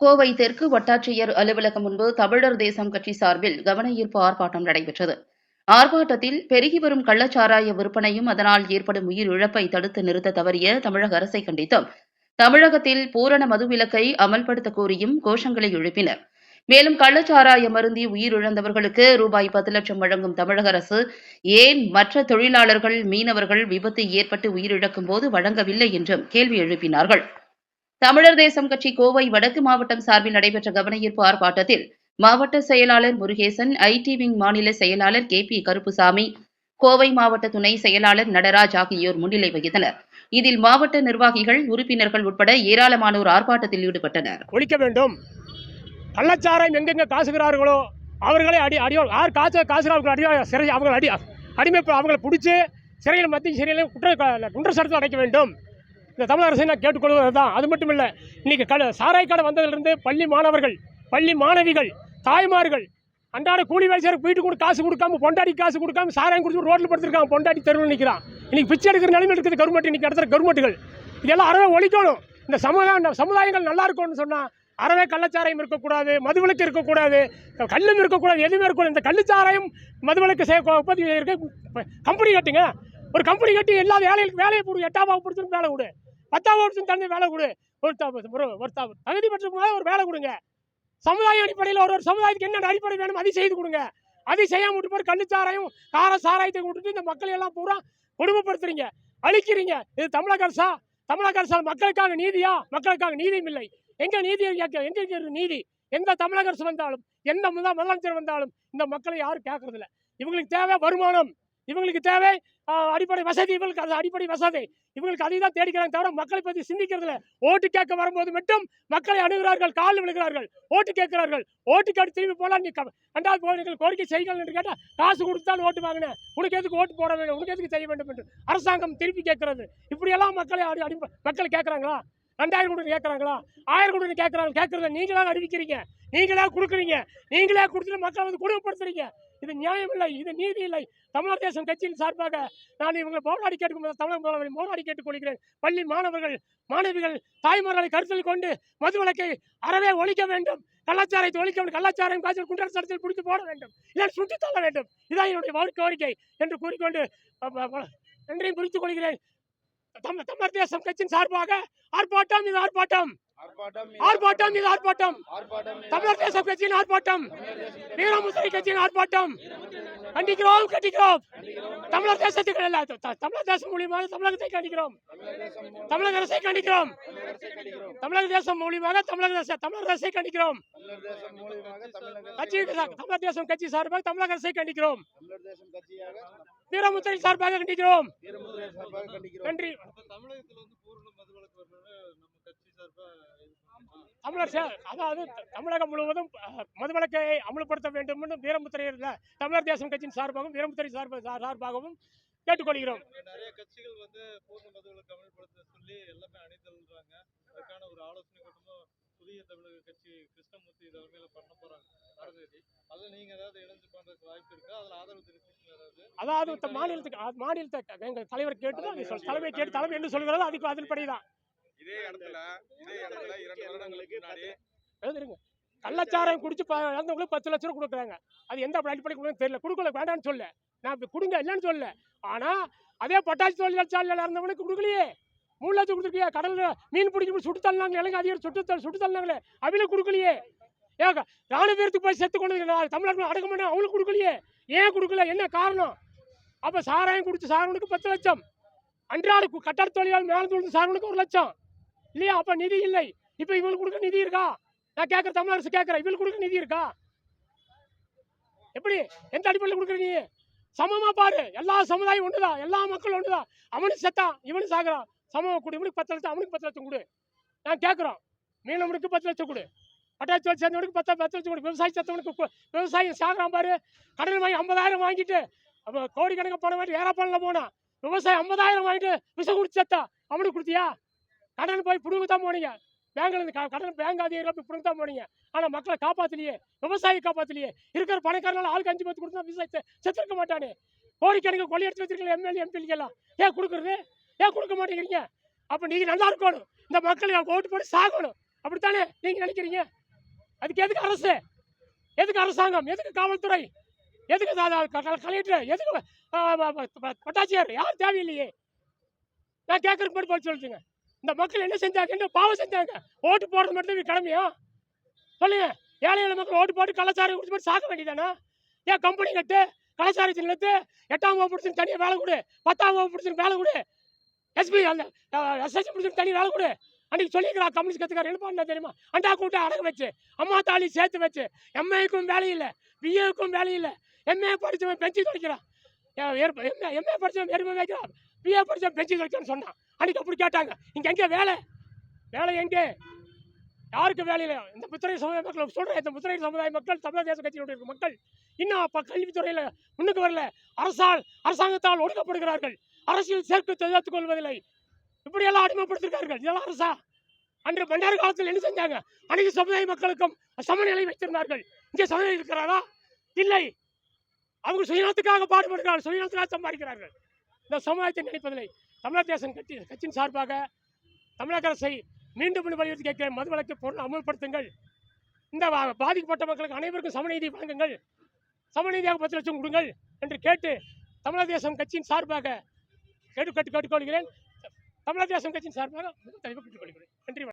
கோவை தெற்கு வட்டாட்சியர் அலுவலகம் முன்பு தமிழர் தேசம் கட்சி சார்பில் கவன ஈர்ப்பு ஆர்ப்பாட்டம் நடைபெற்றது. ஆர்ப்பாட்டத்தில் பெருகி வரும் கள்ளச்சாராய விற்பனையும் அதனால் ஏற்படும் உயிர் இழப்பை தடுத்து நிறுத்த தவறிய தமிழக அரசை கண்டித்தும். தமிழகத்தில் பூரண மதுவிலக்கை அமல்படுத்த கோரியும் கோஷங்களை எழுப்பினர். மேலும் கள்ளச்சாராய மருந்தி உயிரிழந்தவர்களுக்கு ரூபாய் பத்து லட்சம் வழங்கும் தமிழக அரசு ஏன் மற்ற தொழிலாளர்கள் மீனவர்கள் விபத்து ஏற்பட்டு உயிரிழக்கும் போது வழங்கவில்லை என்றும் கேள்வி எழுப்பினார்கள். தமிழர் தேசம் கட்சி கோவை வடக்கு மாவட்டம் சார்பில் நடைபெற்ற கவனஈர்ப்பு ஆர்ப்பாட்டத்தில் மாவட்ட செயலாளர் முருகேசன் ஐடி விங் மாநில செயலாளர் கே பி கருப்புசாமி கோவை மாவட்ட துணை செயலாளர் நடராஜ் ஆகியோர் முன்னிலை வகித்தனர். இதில் மாவட்ட நிர்வாகிகள் உறுப்பினர்கள் உட்பட ஏராளமானோர் ஆர்ப்பாட்டத்தில் ஈடுபட்டனர். ஒழிக்க வேண்டும். கள்ளச்சாராயம் எங்கெங்க காசுகிறார்களோ அவர்களை அடி அடியோ யார் காசு காசுகிறார்கள் அடி சிறை அவங்களை அடி அடிமை அவங்களை பிடிச்சி சிறையில் மத்திய சிறையில் குற்ற குற்ற சாட்டத்தில் அடைக்க வேண்டும். இந்த தமிழ் அரசை நான் கேட்டுக்கொள்வது தான் அது மட்டும் இல்லை இன்றைக்கி கடை சாராய் கடை வந்ததிலிருந்து பள்ளி மாணவர்கள் பள்ளி மாணவிகள் தாய்மார்கள் அன்றாட கூலி வேலை செய்கிற வீட்டுக்கு கூட காசு கொடுக்காம பொண்டாடி காசு கொடுக்காம சாராயம் குடிச்சு ரோட்டில் படுத்திருக்காங்க பொண்டாடி தெருவில் நிற்கிறான் இன்னைக்கு பிச்சை எடுக்கிற நிலைமை இருக்குது கவர்மெண்ட் இன்னைக்கு நடத்துகிற கவர்மெண்ட்டுகள். இதெல்லாம் அறவே ஒழிக்கணும். இந்த சமுதாயம் சமுதாயங்கள் நல்லா இருக்கும்னு சொன்னால் அறவே கள்ளச்சாராயம் இருக்கக்கூடாது மதுவிலக்கு இருக்கக்கூடாது கல்லும் இருக்கக்கூடாது எதுவுமே இருக்கக்கூடாது. இந்த கள்ளுச்சாராயம் மதுவிலக்கு செய்ய உற்பத்தி இருக்க கம்பெனி கட்டுங்க. ஒரு கம்பெனி கட்டி எல்லா வேலைகளுக்கு வேலையை போடு எட்டாம் வகுப்பு படிச்சு வேலை பத்தாம் வருஷம் தகுந்த வேலை கொடு. ஒரு த- ஒரு தகுதி பெற்ற ஒரு வேலை கொடுங்க. சமுதாய அடிப்படையில் ஒரு ஒரு சமுதாயத்துக்கு என்ன அடிப்படை வேணும் அதை செய்து கொடுங்க. அதை செய்யாம விட்டு போய் கள்ளுச்சாராயம் கார சாராயத்தை விட்டுட்டு இந்த மக்களை எல்லாம் பூரா கொடுமைப்படுத்துறீங்க. அழிக்கிறீங்க. இது தமிழக அரசா? தமிழக அரசால் மக்களுக்காக நீதியா? மக்களுக்காக நீதியும் இல்லை. எங்க நீதியை கேட்க எங்க இருக்கு நீதி? எந்த தமிழக அரசு வந்தாலும் எந்த முதல் முதலமைச்சர் வந்தாலும் இந்த மக்களை யாரும் கேட்கறதில்ல. இவங்களுக்கு தேவை வருமானம். இவங்களுக்கு தேவை அடிப்படை வசதி இவங்களுக்கு அது அடிப்படை வசதி. இவங்களுக்கு அதை தான் தேடிக்கிறாங்க தவிர மக்களை பற்றி சிந்திக்கிறதுல ஓட்டு கேட்க வரும்போது மட்டும் மக்களை அணுகிறார்கள் காலில் விழுகிறார்கள். ஓட்டு கேட்கிறார்கள். ஓட்டு கேட்டு திரும்பி போனால் நீ ரெண்டாவது போய் கோரிக்கை செய்யுங்கள் என்று கேட்டால் காசு கொடுத்தாலும் ஓட்டு வாங்கினேன். உனக்கு எதுக்கு ஓட்டு போட வேண்டும்? உனக்கு எதுக்கு செய்ய வேண்டும் என்று அரசாங்கம் திருப்பி கேட்கிறது. இப்படியெல்லாம் மக்களை அடி அடி மக்கள் கேட்குறாங்களா? ரெண்டாயிரம் கோடி கேட்குறாங்களா? ஆயிரம் கோடி கேட்குறாங்க. கேட்குறத நீங்களாக அறிவிக்கிறீங்க. நீங்களாக கொடுக்குறீங்க. நீங்களே கொடுத்துட்டு மக்களை வந்து குடும்பப்படுத்துறீங்க இது நியாயம் இல்லை இது நீதி இல்லை. தமிழர் தேசம் கட்சியின் சார்பாக நான் இவங்களை போராடி கேட்டுக்கொண்டு தமிழக முதல்வரை போராடி கேட்டுக்கொள்கிறேன். பள்ளி மாணவர்கள் மாணவிகள் தாய்மார்களை கருத்தில் கொண்டு மது வழக்கை அறவே ஒழிக்க வேண்டும். கலாச்சாரத்தை ஒழிக்க வேண்டும். கலாச்சாரம் காய்ச்சல் குண்டர் சட்டத்தில் பிடித்து போட வேண்டும். இதை சுட்டி தள்ள வேண்டும். இதான் என்னுடைய வாழ்க்கை கோரிக்கை என்று கூறிக்கொண்டு நன்றியும் குறித்துக் கொள்கிறேன். தம் தமிழர் தேசம் கட்சியின் சார்பாக ஆர்ப்பாட்டம் இது ஆர்ப்பாட்டம். ஆர்ப்பாட்டம் இது ஆர்ப்பாட்டம் தமிழர் தேசம் கட்சியின் ஆர்ப்பாட்டம். வீரமுத்திரை கட்சியின் ஆர்ப்பாட்டம். கண்டிக்கிறோம் கண்டிக்கிறோம். தமிழர் தேசத்துக்கு அல்ல தமிழர் தேசம் மூலியமாக தமிழகத்தை கண்டிக்கிறோம். தமிழக அரசை கண்டிக்கிறோம். தமிழக தேசம் மூலியமாக தமிழக தேச தமிழக அரசை கண்டிக்கிறோம். கட்சி தமிழர் தேசம் கட்சி சார்பாக தமிழக அரசை கண்டிக்கிறோம். வீரமுத்திரை சார்பாக கண்டிக்கிறோம். நன்றி. வந்து கட்சி தமிழர் அதாவது தமிழகம் முழுவதும் அஹ், மதுவிலக்கை அமல்படுத்த வேண்டும் என்று வீரமுத்திரையில் தமிழர் தேசம் கட்சியின் சார்பாகவும் வீரமுத்திரை சார்ப சார்பாகவும் கேட்டுக்கொள்கிறோம். நிறைய கட்சிகள் வந்து பூர்ண மதுவிலக்கு அமல்படுத்த சொல்லி எல்லாமே அணிதல்றாங்க அதுக்கான ஒரு ஆலோசனை கூட்டமும் புதிய தமிழக கட்சி கிருஷ்ணமூர்த்தி தலைமையில பண்ண போறாங்க. அதாவது மாநிலத்துக்கு மாநிலத்தை க- எங்கள் தலைவர் கேட்டு தலைமை கேட்டு தலைமை என்ன சொல்கிறதோ அதுக்கு அதன்படி தான் இதே இடத்துல இதே இடத்துல இரண்டு வருடங்களுக்கு முன்னாடி எழுதுருங்க. கள்ளச்சாராயம் குடிச்சு இறந்தவங்களுக்கு பத்து லட்ச ரூபா கொடுக்குறாங்க. அது எந்த அடிப்படை கொடுக்குன்னு தெரியல. கொடுக்கல வேண்டாம்னு சொல்ல நான் இப்ப கொடுங்க இல்லைன்னு சொல்ல ஆனா அதே பட்டாசு தொழிற்சாலையில் இறந்தவனுக்கு கொடுக்கலையே. மூணு லட்சம் கொடுத்துருக்கியா? கடல்ல மீன் பிடிக்கும் சுட்டு தள்ளினாங்க இலங்கை அதிகாரி சுட்டு சுட்டு தள்ளினாங்களே அவங்களுக்கு கொடுக்கலையே. ஏங்க ராணுவ பேர்த்துக்கு போய் செத்து கொண்டு தமிழ்நாட்டில் அடக்க மாட்டேன் அவங்களுக்கு கொடுக்கலையே. ஏன் கொடுக்கல? என்ன காரணம்? அப்ப சாராயம் குடிச்சு சாரவனுக்கு பத்து லட்சம். அன்றாட கட்டட தொழிலாளர் மேலே தொழில் சாரவனுக்கு ஒரு லட்சம். இல்லையா? அப்போ நிதி இல்லை. இப்ப இவங்களுக்கு கொடுக்க நிதி இருக்கா? நான் கேட்குற தமிழ் அரசு கேட்குறேன் இவங்களுக்கு கொடுக்க நிதி இருக்கா? எப்படி? எந்த அடிப்படையில் கொடுக்குற நீ? சமமா பாரு. எல்லா சமுதாயம் ஒன்றுதான் எல்லா மக்களும் ஒன்றுதான் அவனுக்கு செத்தான் இவனுக்கு சாகுறான் சமமாக கொடு. இவனுக்கு பத்து லட்சம் அவனுக்கு பத்து லட்சம் கொடு. நான் கேட்குறோம். மீனவனுக்கு பத்து லட்சம் கொடு. பட்டாசு தொழில் சேர்ந்தவனுக்கு பத்து பத்து லட்சம் கொடு விவசாயி செத்தவனுக்கு விவசாயம் சாகுறான் பாரு. கடன் வாங்கி ஐம்பதாயிரம் வாங்கிட்டு அப்போ கோடிக்கணக்கு போன மாதிரி ஏறாப்பானில் போனான் விவசாயம் ஐம்பதாயிரம் வாங்கிட்டு விஷம் குடிச்சு செத்தா அவனுக்கு கொடுத்தியா? கடன் போய் பிடுங்க தான் போனீங்க. பேங்க்ல இருந்து கடன் பேங்க் அதிகாரிகள் போய் பிடுங்க தான் போனீங்க. ஆனால் மக்களை காப்பாற்றலையே விவசாயி காப்பாற்றலையே இருக்கிற பணக்காரனால ஆளுக்கு அஞ்சு பத்து கொடுத்தா விவசாயத்தை செத்துருக்க மாட்டானே. கோடிக்கணக்கு கொள்ளையடிச்சு வச்சிருக்கல எம்எல்ஏ எம்பிக்கு ஏன் கொடுக்குறது? ஏன் கொடுக்க மாட்டேங்கிறீங்க? அப்போ நீங்கள் நல்லா இருக்கணும். இந்த மக்களுக்கு ஓட்டு போட்டு சாகணும். அப்படித்தானே நீங்கள் நினைக்கிறீங்க? அதுக்கு எதுக்கு அரசு? எதுக்கு அரசாங்கம்? எதுக்கு காவல்துறை? எதுக்கு க- கலெக்டர் எதுக்கு ஆ, ஆ, யார் தேவையில்லையே? நான் கேட்கறதுக்கு மட்டும் பதில் சொல்லிட்டுங்க இந்த மக்கள் என்ன செஞ்சாங்க? என்ன பாவம் செஞ்சாங்க? ஓட்டு போடுறது மட்டும் இவங்க கடமையா சொல்லுங்க. ஏழை ஏழை மக்கள் ஓட்டு போட்டு கலாச்சாரம் கொடுத்து போட்டு சாக்க வேண்டியதானா ஏன் கம்பெனி கட்டு கலாச்சாரத்தை நிறுத்து எட்டாம் வகுப்பு பிடிச்சிருக்கு தனியாக வேலை கொடு பத்தாம் வகுப்பு பிடிச்சின்னு வேலை கொடு. எஸ்பி அந்த எஸ்எஸ்சி பிடிச்சின்னு தனியாக வேலை கொடு. அன்னைக்கு சொல்லியிருக்கிறா கம்யூனிஸ்ட் கத்துக்கார என்ன பண்ண தெரியுமா? அண்டா கூட்ட அடகு வச்சு அம்மா தாலி சேர்த்து வச்சு எம்ஏக்கும் வேலையில்லை பிஏக்கும் வேலையில்லை எம்ஏ படித்தவன் பெஞ்சு துடைக்கிறான். எம்ஏ எம்ஏ படித்தவன் எருமை வைக்கிறான். பிஏ படித்தவன் பெஞ்சு துடைக்கிறான்னு சொன்னான். அன்றைக்கு அப்படி கேட்டாங்க. இங்கே எங்கே வேலை? வேலை எங்கே? யாருக்கு வேலை இந்த முத்திரை சமுதாய மக்கள் சொல்கிறேன் இந்த முத்திரை சமுதாய மக்கள் தமிழக தேச கட்சியினுடைய மக்கள். இன்னும் அப்போ கல்வித்துறையில் முன்னுக்கு வரல. அரசால் அரசாங்கத்தால் ஒடுக்கப்படுகிறார்கள். அரசியல் சேர்க்கை தெரிவித்துக் கொள்வதில்லை. இப்படி எல்லாம் அடிமைப்படுத்திருக்கார்கள். இதெல்லாம் அரசா? அன்று பண்டார காலத்தில் என்ன செஞ்சாங்க? அனைத்து சமுதாய மக்களுக்கும் சமநிலை வைத்திருந்தார்கள். இங்கே சமநிலை இருக்கிறாரா? இல்லை. அவங்க சுயநலத்துக்காக பாடுபடுகிறார்கள். சுயநலத்துக்காக சம்பாதிக்கிறார்கள். இந்த சமுதாயத்தை நினைப்பதில்லை. தமிழக தேசம் கட்சி கட்சியின் சார்பாக தமிழக அரசை மீண்டும் வலியுறுத்தி கேட்கிறேன். மது வழக்கு பொருள் அமல்படுத்துங்கள். இந்த பாதிக்கப்பட்ட மக்களுக்கு அனைவருக்கும் சமநீதி வழங்குங்கள். சமநீதியாக பத்து லட்சம் கொடுங்கள் என்று கேட்டு தமிழக தேசம் கட்சியின் சார்பாக கேட்டு கேட்டு கேட்டுக்கொள்கிறேன் தமிழக தேசம் கட்சியின் சார்பாக கேட்டுக்கொள்கிறேன் நன்றி